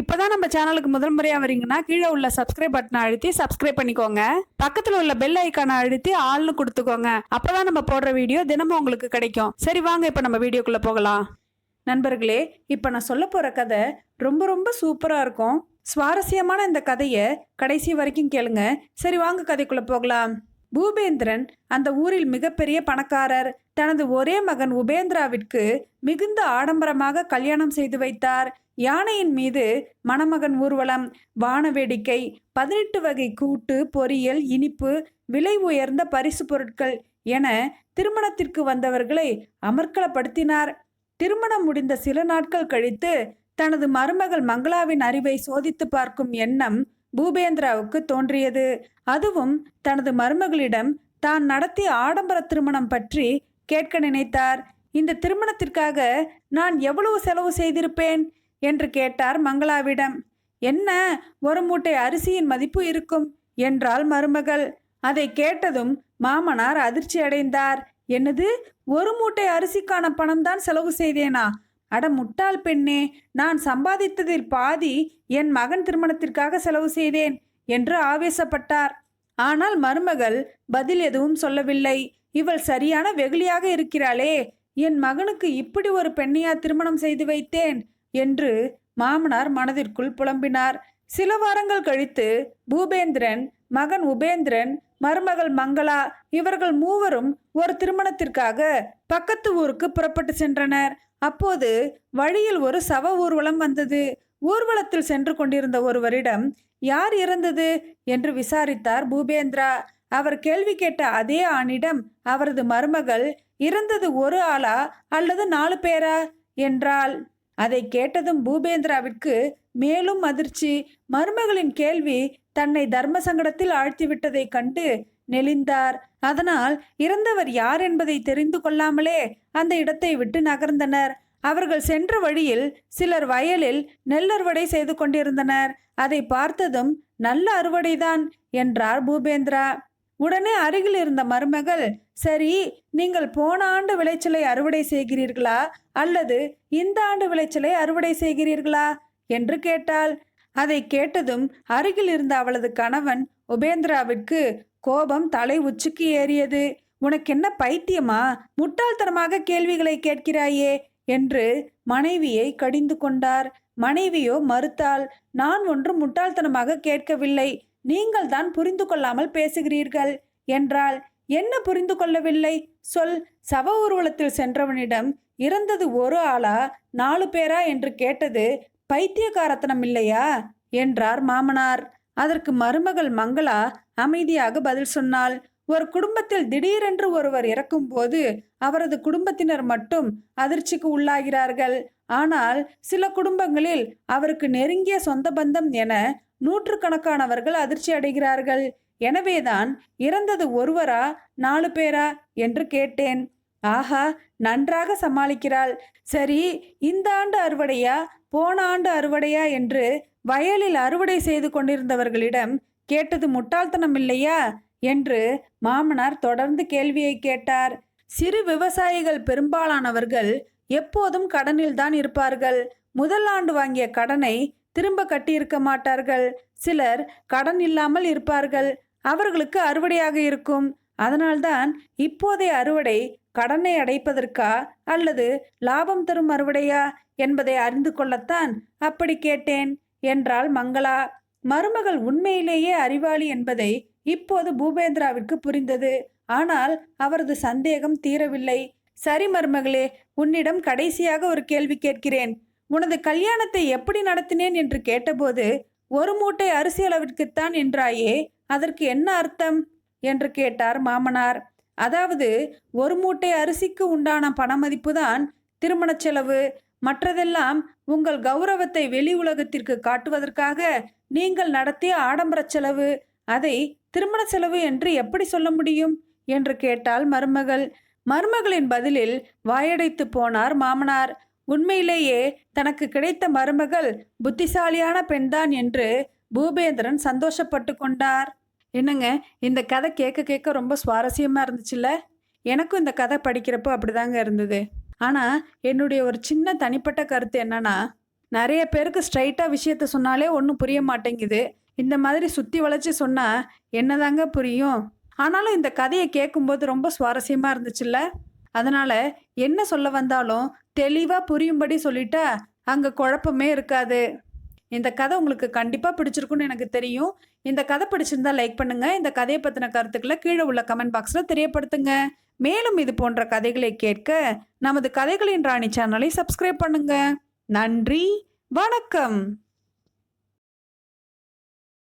இப்போதான் நம்ம சேனலுக்கு முதல் முறையாக வரீங்கன்னா கீழே உள்ள சப்ஸ்கிரைப் பட்டனை அழுத்தி சப்ஸ்கிரைப் பண்ணிக்கோங்க. பக்கத்தில் உள்ள பெல் ஐக்கானை அழுத்தி ஆள்னு கொடுத்துக்கோங்க. அப்போதான் நம்ம போடுற வீடியோ தினமும் உங்களுக்கு கிடைக்கும். சரி வாங்க இப்போ நம்ம வீடியோக்குள்ளே போகலாம். நண்பர்களே இப்போ நான் சொல்ல போகிற கதை ரொம்ப ரொம்ப சூப்பராக இருக்கும். சுவாரஸ்யமான இந்த கதையை கடைசி வரைக்கும் கேளுங்க. சரி வாங்க கதைக்குள்ளே போகலாம். பூபேந்திரன் அந்த ஊரில் மிகப்பெரிய பணக்காரர். தனது ஒரே மகன் உபேந்திராவிற்கு மிகுந்த ஆடம்பரமாக கல்யாணம் செய்து வைத்தார். யானையின் மீது மணமகன் ஊர்வலம் வான வேடிக்கை பதினெட்டு வகை கூட்டு பொரியல் இனிப்பு விலை உயர்ந்த பரிசு பொருட்கள் என திருமணத்திற்கு வந்தவர்களை அமர்க்களப்படுத்தினார். திருமணம் முடிந்த சில நாட்கள் கழித்து தனது மருமகள் மங்களாவின் அறிவை சோதித்து பார்க்கும் எண்ணம் பூபேந்திராவுக்கு தோன்றியது. அதுவும் தனது மருமகளிடம் தான் நடத்திய ஆடம்பர திருமணம் பற்றி கேட்க நினைத்தார். இந்த திருமணத்திற்காக நான் எவ்வளவு செலவு செய்திருப்பேன்? என்று கேட்டார் மங்களாவிடம். என்ன ஒரு மூட்டை அரிசியின் மதிப்பு இருக்கும்? என்றாள் மருமகள். அதை கேட்டதும் மாமனார் அதிர்ச்சி அடைந்தார் என்னது ஒரு மூட்டை அரிசிக்கான பணம் தான் செலவு செய்தேனா? அட முட்டாள் பெண்ணே நான் சம்பாதித்ததில் பாதி என் மகன் திருமணத்திற்காக செலவு செய்தேன் என்று ஆவேசப்பட்டார். ஆனால் மருமகள் பதில் எதுவும் சொல்லவில்லை. இவள் சரியான வெகுளியாக இருக்கிறாளே என் மகனுக்கு இப்படி ஒரு பெண்ணையா திருமணம் செய்து வைத்தேன் என்று மாமனார் மனதிற்குள் புலம்பினார். சில வாரங்கள் கழித்து பூபேந்திரன் மகன் உபேந்திரன் மருமகள் மங்களா இவர்கள் மூவரும் ஒரு திருமணத்திற்காக பக்கத்து ஊருக்கு புறப்பட்டு சென்றனர். அப்போது வழியில் ஒரு சவ ஊர்வலம் வந்தது. ஊர்வலத்தில் சென்று கொண்டிருந்த ஒருவரிடம் யார் இறந்தது? என்று விசாரித்தார் பூபேந்திரா. அவர் கேள்வி கேட்ட அதே ஆணிடம் அவரது மருமகள் இறந்தது ஒரு ஆளா அல்லது நாலு பேரா? என்றாள். அதை கேட்டதும் பூபேந்திராவிற்கு மேலும் அதிர்ச்சி. மருமகளின் கேள்வி தன்னை தர்ம சங்கடத்தில் ஆழ்த்திவிட்டதைக் கண்டு நெளிந்தார். அதனால் இறந்தவர் யார் என்பதை தெரிந்து கொள்ளாமலே அந்த இடத்தை விட்டு நகர்ந்தனர். அவர்கள் சென்ற வழியில் சிலர் வயலில் நெல் அறுவடை செய்து கொண்டிருந்தனர். அதை பார்த்ததும் நல்ல அறுவடைதான் என்றார் பூபேந்திரா. உடனே அருகில் இருந்த மருமகள் சரி நீங்கள் போன ஆண்டு விளைச்சலை அறுவடை செய்கிறீர்களா? அல்லது இந்த ஆண்டு விளைச்சலை அறுவடை செய்கிறீர்களா? என்று கேட்டாள். அதை கேட்டதும் அருகில் இருந்த அவளது கணவன் உபேந்திராவிற்கு கோபம் தலை உச்சிக்கு ஏறியது. உனக்கு என்ன பைத்தியமா? முட்டாள்தனமாக கேள்விகளை கேட்கிறாயே என்று மனைவியை கடிந்து கொண்டார். மனைவியோ மறுத்தாள். நான் ஒன்றும் முட்டாள்தனமாக கேட்கவில்லை. நீங்கள் தான் புரிந்து கொள்ளாமல் பேசுகிறீர்கள் என்றாள். என்ன புரிந்து கொள்ளவில்லை? சொல். சவ ஊர்வலத்தில் சென்றவனிடம் இறந்தது ஒரு ஆளா? நாலு பேரா என்று கேட்டது பைத்தியக்காரத்தனம் இல்லையா என்றார் மாமனார். அதற்கு மருமகள் மங்களா அமைதியாக பதில் சொன்னாள். ஒரு குடும்பத்தில் திடீரென்று ஒருவர் இறக்கும்போது அவரது குடும்பத்தினர் மட்டும் அதிர்ச்சிக்கு உள்ளாகிறார்கள். ஆனால் சில குடும்பங்களில் அவருக்கு நெருங்கிய சொந்த பந்தம் என நூற்றுக்கணக்கானவர்கள் அதிர்ச்சி அடைகிறார்கள். எனவேதான் இறந்தது ஒருவரா நாலு பேரா என்று கேட்டேன். ஆஹா நன்றாக சமாளிக்கிறாள். சரி இந்த ஆண்டு அறுவடையா? போன ஆண்டு அறுவடையா? என்று வயலில் அறுவடை செய்து கொண்டிருந்தவர்களிடம் கேட்டது முட்டாள்தனம் இல்லையா? என்று மாமனார் தொடர்ந்து கேள்வியை கேட்டார். சிறு விவசாயிகள் பெரும்பாலானவர்கள் எப்போதும் கடனில் தான் இருப்பார்கள். முதல் ஆண்டு வாங்கிய கடனை திரும்ப கட்டியிருக்க மாட்டார்கள். சிலர் கடன் இல்லாமல் இருப்பார்கள். அவர்களுக்கு அறுவடையாக இருக்கும். அதனால்தான் இப்போதைய அறுவடை கடனை அடைப்பதற்கா அல்லது லாபம் தரும் அறுவடையா என்பதை அறிந்து கொள்ளத்தான் அப்படி கேட்டேன். என்றாள் மங்களா. மருமகள் உண்மையிலேயே அறிவாளி என்பதை இப்போது பூபேந்திராவிற்கு புரிந்தது. ஆனால் அவரது சந்தேகம் தீரவில்லை. சரி மருமகளே உன்னிடம் கடைசியாக ஒரு கேள்வி கேட்கிறேன். உனது கல்யாணத்தை எப்படி நடத்தினேன் என்று கேட்டபோது ஒரு மூட்டை அரிசி அளவிற்குத்தான் என்றாயே அதற்கு என்ன அர்த்தம்? என்று கேட்டார் மாமனார். அதாவது ஒரு மூட்டை அரிசிக்கு உண்டான பணமதிப்புதான் திருமணச் செலவு. மற்றதெல்லாம் உங்கள் கௌரவத்தை வெளி உலகத்திற்கு காட்டுவதற்காக நீங்கள் நடத்திய ஆடம்பர செலவு. அதை திருமண செலவு என்று எப்படி சொல்ல முடியும்? என்று கேட்டாள் மருமகள். மருமகளின் பதிலில் வாயடைத்து போனார் மாமனார். உண்மையிலேயே தனக்கு கிடைத்த மருமகள் புத்திசாலியான பெண்தான் என்று பூபேந்திரன் சந்தோஷப்பட்டு கொண்டார். என்னங்க இந்த கதை கேட்க கேட்க ரொம்ப சுவாரஸ்யமாக இருந்துச்சுல்ல? எனக்கும் இந்த கதை படிக்கிறப்போ அப்படிதாங்க இருந்தது. ஆனால் என்னுடைய ஒரு சின்ன தனிப்பட்ட கருத்து என்னன்னா நிறைய பேருக்கு ஸ்ட்ரைட்டாக விஷயத்த சொன்னாலே ஒன்றும் புரிய மாட்டேங்குது. இந்த மாதிரி சுற்றி வளைச்சி சொன்னால் என்னதாங்க புரியும்? ஆனாலும் இந்த கதையை கேட்கும்போது ரொம்ப சுவாரஸ்யமாக இருந்துச்சுல்ல? அதனால் என்ன சொல்ல வந்தாலும் தெளிவாக புரியும்படி சொல்லிட்டா அங்கே குழப்பமே இருக்காது. இந்த கதை உங்களுக்கு கண்டிப்பாக பிடிச்சிருக்குன்னு எனக்கு தெரியும். இந்த கதை பிடிச்சிருந்தா லைக் பண்ணுங்கள் இந்த கதையை பற்றின கருத்துக்களை கீழே உள்ள கமெண்ட் பாக்ஸில் தெரியப்படுத்துங்க. மேலும் இது போன்ற கதைகளை கேட்க நமது கதைகளின் ராணி சேனலை சப்ஸ்கிரைப் பண்ணுங்கள் நன்றி. வணக்கம்.